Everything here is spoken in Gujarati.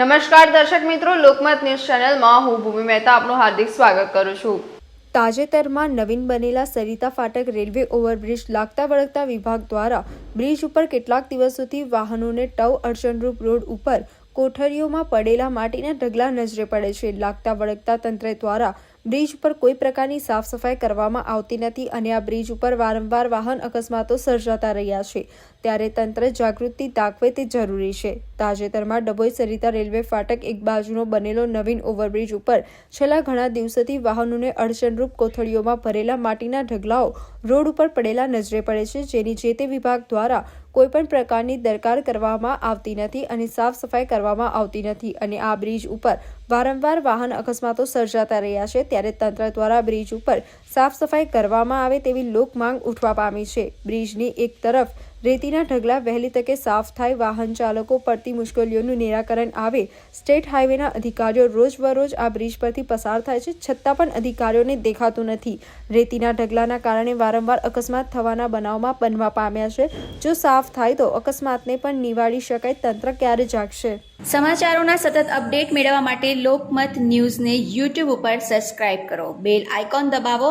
નમસ્કાર દર્શક મિત્રો, લોકમત ન્યૂઝ ચેનલમાં હું ભૂમિ મહેતા આપનું હાર્દિક સ્વાગત કરું છું. તાજેતરમાં નવીન બનેલા સરિતા ફાટક રેલવે ઓવરબ્રિજ લાગતા વળગતા વિભાગ દ્વારા બ્રિજ ઉપર કેટલાક દિવસોથી વાહનોને ટવ અડચણરૂપ રોડ ઉપર કોઠરીઓમાં પડેલા માટીના ઢગલા નજરે પડે છે. લાગતા વળગતા તંત્ર દ્વારા બ્રિજ ઉપર કોઈ પ્રકારની સાફ સફાઈ કરવામાં આવતી નથી અને આ બ્રિજ ઉપર વારંવાર વાહન અકસ્માતો સર્જાતા રહ્યા છે. ત્યારે તંત્ર જાગૃતિ દાખવે તે જરૂરી છે. તાજેતરમાં ડભોઈ સરિતા રેલવે ફાટક એક બાજુનો બનેલો નવીન ઓવરબ્રિજ ઉપર છેલ્લા ઘણા દિવસોથી વાહનોને અડચણરૂપ કોથળીઓમાં ભરેલા માટીના ઢગલાઓ રોડ ઉપર પડેલા નજરે પડે છે, જેની જે તે વિભાગ દ્વારા કોઈપણ પ્રકારની દરકાર કરવામાં આવતી નથી અને સાફ સફાઈ કરવામાં આવતી નથી અને આ બ્રિજ ઉપર વારંવાર વાહન અકસ્માતો સર્જાતા રહ્યા છે ત્યારે તંત્ર દ્વારા બ્રિજ ઉપર સાફ સફાઈ કરવામાં આવે તેવી લોક માંગ ઉઠવા પામી છે. બ્રિજની એક તરફ રેતીના ઢગલા વહેલી તકે સાફ થાય, વાહન ચાલકો પડતી મુશ્કેલીઓનું નિરાકરણ આવે. સ્ટેટ હાઈવેના અધિકારીઓ રોજબરોજ આ બ્રિજ પરથી પસાર થાય છે, છતાં પણ અધિકારીઓને દેખાતું નથી. રેતીના ઢગલાના કારણે વારંવાર અકસ્માત થવાના બનાવમાં બનવા પામ્યા છે. જો સાફ થાય તો અકસ્માતને પણ નિવાળી શકાય, તંત્ર ક્યારે જાગશે? સમાચારોના સતત અપડેટ મેળવવા માટે લોકમત ન્યૂઝને યુટ્યુબ ઉપર સબસ્ક્રાઇબ કરો. બેલ આઇકોન દબાવો